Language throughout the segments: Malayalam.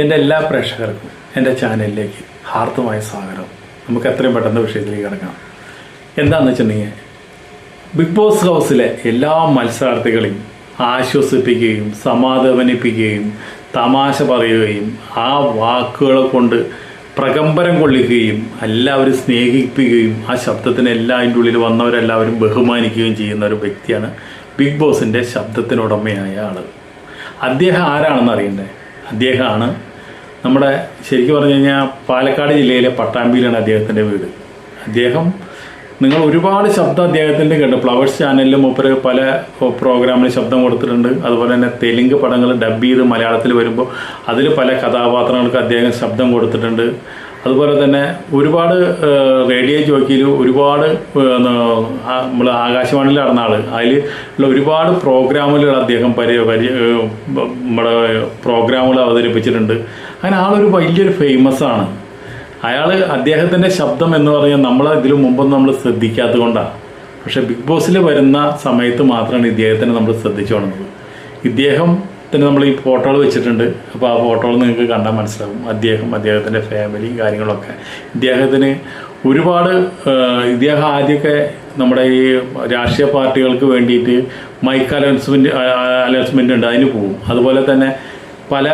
എന്റെ എല്ലാ പ്രേക്ഷകർക്കും എന്റെ ചാനലിലേക്ക് ഹാർദമായ സ്വാഗതം. നമുക്ക് എത്രയും പെട്ടെന്ന് വിഷയത്തിലേക്ക് കിടക്കാം. എന്താണെന്ന് വെച്ചിട്ടുണ്ടെങ്കിൽ ബിഗ് ബോസ് ഹൗസിലെ എല്ലാ മത്സരാർത്ഥികളെയും ആശ്വസിപ്പിക്കുകയും സമാധാനിപ്പിക്കുകയും തമാശ പറയുകയും ആ വാക്കുകളെ കൊണ്ട് പ്രകമ്പരം കൊള്ളിക്കുകയും എല്ലാവരും സ്നേഹിപ്പിക്കുകയും ആ ശബ്ദത്തിന് എല്ലാ അതിന്റെ ഉള്ളിൽ വന്നവരെല്ലാവരും ബഹുമാനിക്കുകയും ചെയ്യുന്ന ഒരു വ്യക്തിയാണ് ബിഗ് ബോസിന്റെ ശബ്ദത്തിനുടമയായ ആൾ അദ്ദേഹം ആരാണെന്ന് അറിയണ്ടേ? അദ്ദേഹമാണ്. നമ്മുടെ ശരിക്കും പറഞ്ഞു കഴിഞ്ഞാൽ പാലക്കാട് ജില്ലയിലെ പട്ടാമ്പിയിലാണ് അദ്ദേഹത്തിന്റെ വീട്. അദ്ദേഹം നിങ്ങൾ ഒരുപാട് ശബ്ദം അദ്ദേഹത്തിന്റെ കണ്ട് ഫ്ലവേഴ്സ് ചാനലിലും മൂപ്പര് പല പ്രോഗ്രാമിൽ ശബ്ദം കൊടുത്തിട്ടുണ്ട്. അതുപോലെ തന്നെ തെലുങ്ക് പടങ്ങൾ ഡബ് ചെയ്ത് മലയാളത്തിൽ വരുമ്പോൾ അതിൽ പല കഥാപാത്രങ്ങൾക്ക് അദ്ദേഹം ശബ്ദം കൊടുത്തിട്ടുണ്ട്. അതുപോലെ തന്നെ ഒരുപാട് റേഡിയോ ജോക്കിയിൽ ഒരുപാട് നമ്മൾ ആകാശവാണിയിൽ നടന്ന ആൾ അതിൽ ഉള്ള ഒരുപാട് പ്രോഗ്രാമുകൾ അദ്ദേഹം പരി പരി നമ്മുടെ പ്രോഗ്രാമുകൾ അവതരിപ്പിച്ചിട്ടുണ്ട്. അങ്ങനെ ആളൊരു വലിയൊരു ഫേമസ് ആണ് അയാൾ അദ്ദേഹത്തിന്റെ ശബ്ദം എന്ന് പറഞ്ഞാൽ നമ്മൾ ഇതിനു മുമ്പൊന്നും നമ്മൾ ശ്രദ്ധിക്കാത്തത് കൊണ്ടാണ് പക്ഷേ ബിഗ് ബോസിൽ വരുന്ന സമയത്ത് മാത്രമാണ് ഇദ്ദേഹത്തിനെ നമ്മൾ ശ്രദ്ധിച്ചു കാണുന്നത് ഇദ്ദേഹത്തിന് നമ്മൾ ഈ ഫോട്ടോകൾ വെച്ചിട്ടുണ്ട്. അപ്പോൾ ആ ഫോട്ടോകൾ നിങ്ങൾക്ക് കണ്ടാൽ മനസ്സിലാവും. അദ്ദേഹം അദ്ദേഹത്തിന്റെ ഫാമിലി കാര്യങ്ങളൊക്കെ. ഇദ്ദേഹത്തിന് ഒരുപാട് ഇദ്ദേഹം ആദ്യമൊക്കെ നമ്മുടെ ഈ രാഷ്ട്രീയ പാർട്ടികൾക്ക് വേണ്ടിയിട്ട് മൈക്ക് അലൗൺസ്മെന്റ് അലൗൺസ്മെന്റ് ഉണ്ട്. അതിന് പോകും അതുപോലെ തന്നെ പല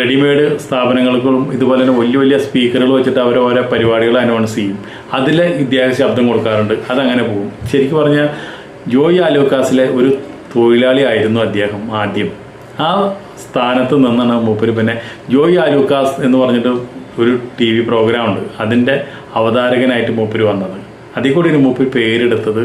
റെഡിമെയ്ഡ് സ്ഥാപനങ്ങൾക്കും ഇതുപോലെ തന്നെ വലിയ വലിയ സ്പീക്കറുകൾ വെച്ചിട്ട് അവർ ഓരോ പരിപാടികൾ അനൗൺസ് ചെയ്യും. അതിൽ ഇദ്ദേഹം ശബ്ദം കൊടുക്കാറുണ്ട്. അതങ്ങനെ പോകും ശരിക്കും പറഞ്ഞാൽ ജോയി ആലോക്കാസിലെ ഒരു തൊഴിലാളി ആയിരുന്നു അദ്ദേഹം ആദ്യം. ആ സ്ഥാനത്ത് നിന്നാണ് മൂപ്പര് പിന്നെ ജോയി ആലൂക്കാസ് എന്ന് പറഞ്ഞിട്ട് ഒരു ടി വി പ്രോഗ്രാം ഉണ്ട്. അതിന്റെ അവതാരകനായിട്ട് മൂപ്പര് വന്നത്. അതിൽ കൂടിയാണ് മൂപ്പര് പേരെടുത്തത്.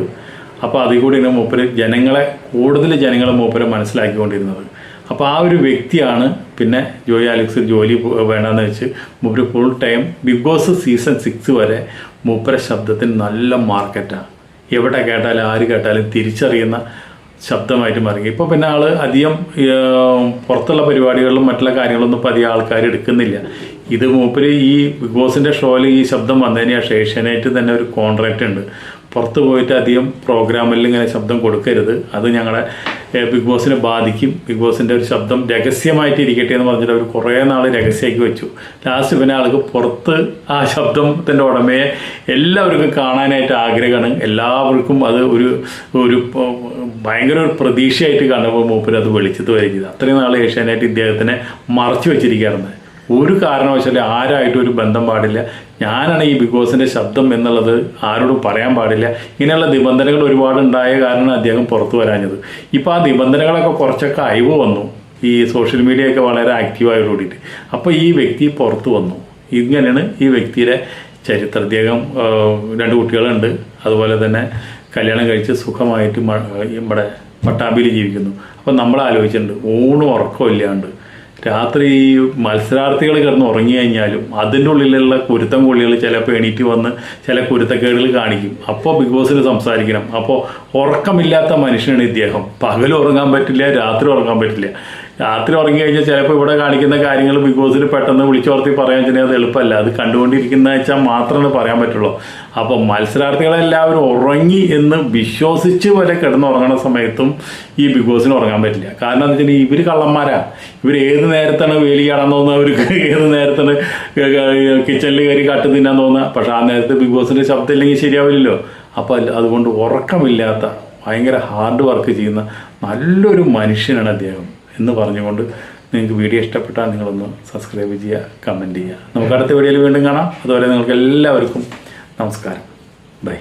അപ്പോൾ അതിൽ കൂടിയാണ് മൂപ്പര് ജനങ്ങളെ കൂടുതൽ ജനങ്ങളെ മൂപ്പര് മനസ്സിലാക്കിക്കൊണ്ടിരുന്നത്. അപ്പോൾ ആ ഒരു വ്യക്തിയാണ് പിന്നെ ജോയി ആലക്സ് ജോലി വേണമെന്ന് വെച്ച് മൂപ്പര് full time Big Boss season six വരെ മൂപ്പര ശബ്ദത്തിന് നല്ല മാർക്കറ്റാണ് എവിടെ കേട്ടാലും ആര് കേട്ടാലും തിരിച്ചറിയുന്ന ശബ്ദമായിട്ട് മാറി ഇപ്പോൾ പിന്നെ ആൾ അധികം പുറത്തുള്ള പരിപാടികളിലും മറ്റുള്ള കാര്യങ്ങളൊന്നും ഇപ്പോൾ അധികം ആൾക്കാർ എടുക്കുന്നില്ല. ഇത് മൂപ്പര് ഈ ബിഗ് ബോസിന്റെ ഷോയിൽ ഈ ശബ്ദം വന്നതിന് ശേഷം ഏഷ്യനായിട്ട് തന്നെ ഒരു കോൺട്രാക്റ്റ് ഉണ്ട്. പുറത്ത് പോയിട്ട് അധികം പ്രോഗ്രാമിൽ ഇങ്ങനെ ശബ്ദം കൊടുക്കരുത്. അത് ഞങ്ങളെ ഏഹ്, ബിഗ് ബോസിനെ ബാധിക്കും. ബിഗ് ബോസിന്റെ ഒരു ശബ്ദം രഹസ്യമായിട്ട് ഇരിക്കട്ടെ എന്ന് പറഞ്ഞിട്ട് അവർ കുറേ നാൾ രഹസ്യമാക്കി വെച്ചു. ലാസ്റ്റ് പിന്നെ ആൾക്ക് പുറത്ത് ആ ശബ്ദത്തിന്റെ ഉടമയെ എല്ലാവർക്കും കാണാനായിട്ട് ആഗ്രഹമാണ്. എല്ലാവർക്കും അത് ഒരു ഒരു ഭയങ്കര ഒരു പ്രതീക്ഷയായിട്ട് കാണുമ്പോൾ മൂപ്പര് അത് വെളിച്ചത്ത് വരിക അത്രയും നാൾ ഏഷ്യാനായിട്ട് ഇദ്ദേഹത്തിനെ മറച്ചു വെച്ചിരിക്കുകയായിരുന്നു. ഒരു കാരണവശാലും ആരായിട്ടും ഒരു ബന്ധം പാടില്ല. ഞാനാണ് ഈ ബിഗ് ബോസിന്റെ ശബ്ദം എന്നുള്ളത് ആരോടും പറയാൻ പാടില്ല. ഇങ്ങനെയുള്ള നിബന്ധനകൾ ഒരുപാട് ഉണ്ടായ കാരണം അദ്ദേഹം പുറത്തു വരാഞ്ഞത്. ഇപ്പൊ ആ നിബന്ധനകളൊക്കെ കുറച്ചൊക്കെ അയവ് വന്നു. ഈ സോഷ്യൽ മീഡിയ ഒക്കെ വളരെ ആക്റ്റീവായി കൂടിയിട്ട്. അപ്പോൾ ഈ വ്യക്തി പുറത്തു വന്നു. ഇങ്ങനെയാണ് ഈ വ്യക്തിയുടെ ചരിത്രം അദ്ദേഹം രണ്ട് കുട്ടികളുണ്ട്. അതുപോലെ തന്നെ കല്യാണം കഴിച്ച് സുഖമായിട്ട് ഇവിടെ പട്ടാമ്പിയിൽ ജീവിക്കുന്നു. അപ്പം നമ്മൾ ആലോചിച്ചിട്ടുണ്ട് ഊണും ഉറക്കവും ഇല്ലാണ്ട് രാത്രി മത്സരാർത്ഥികൾ കിടന്ന് ഉറങ്ങി കഴിഞ്ഞാലും അതിന്റെ ഉള്ളിലുള്ള കുരുത്തം കൊള്ളികൾ ചിലപ്പോൾ എണീറ്റ് വന്ന് ചില കുരുത്തക്കേടുകൾ കാണിക്കും. അപ്പോൾ ബിഗ് ബോസിന് സംസാരിക്കണം. അപ്പോൾ ഉറക്കമില്ലാത്ത മനുഷ്യനാണ് ഇദ്ദേഹം. പകൽ ഉറങ്ങാൻ പറ്റില്ല രാത്രി ഉറങ്ങാൻ പറ്റില്ല. രാത്രി ഉറങ്ങി കഴിഞ്ഞാൽ ചിലപ്പോൾ ഇവിടെ കാണിക്കുന്ന കാര്യങ്ങൾ ബിഗ് ബോസിൽ പെട്ടെന്ന് വിളിച്ചോർത്തി പറയാൻ വെച്ചാൽ അത് എളുപ്പമല്ല. അത് കണ്ടുകൊണ്ടിരിക്കുന്ന വെച്ചാൽ മാത്രമേ പറയാൻ പറ്റുള്ളൂ. അപ്പോൾ മത്സരാർത്ഥികളെല്ലാവരും ഉറങ്ങി എന്ന് വിശ്വസിച്ച് വരെ കിടന്നുറങ്ങണ സമയത്തും ഈ ബിഗ് ബോസിന് ഉറങ്ങാൻ പറ്റില്ല. കാരണം എന്താ വെച്ചാൽ ഇവർ കള്ളന്മാരാ. ഇവർ ഏത് നേരത്താണ് വേലി കാണാൻ തോന്നുന്നത്? അവർക്ക് ഏത് നേരത്താണ് കിച്ചണിൽ കയറി കട്ട് തിന്നാൻ തോന്നുക പക്ഷെ ആ നേരത്തെ ബിഗ് ബോസിന്റെ ശബ്ദം ഇല്ലെങ്കിൽ ശരിയാവില്ലല്ലോ. അപ്പോൾ അതുകൊണ്ട് ഉറക്കമില്ലാത്ത ഭയങ്കര ഹാർഡ് വർക്ക് ചെയ്യുന്ന നല്ലൊരു മനുഷ്യനാണ് അദ്ദേഹം. എന്ന് പറഞ്ഞുകൊണ്ട് നിങ്ങൾക്ക് വീഡിയോ ഇഷ്ടപ്പെട്ടാൽ നിങ്ങളൊന്ന് സബ്സ്ക്രൈബ് ചെയ്യുക കമന്റ് ചെയ്യുക. നമുക്ക് അടുത്ത വീഡിയോയിൽ വീണ്ടും കാണാം. അതുപോലെ നിങ്ങൾക്ക് എല്ലാവർക്കും നമസ്കാരം. ബൈ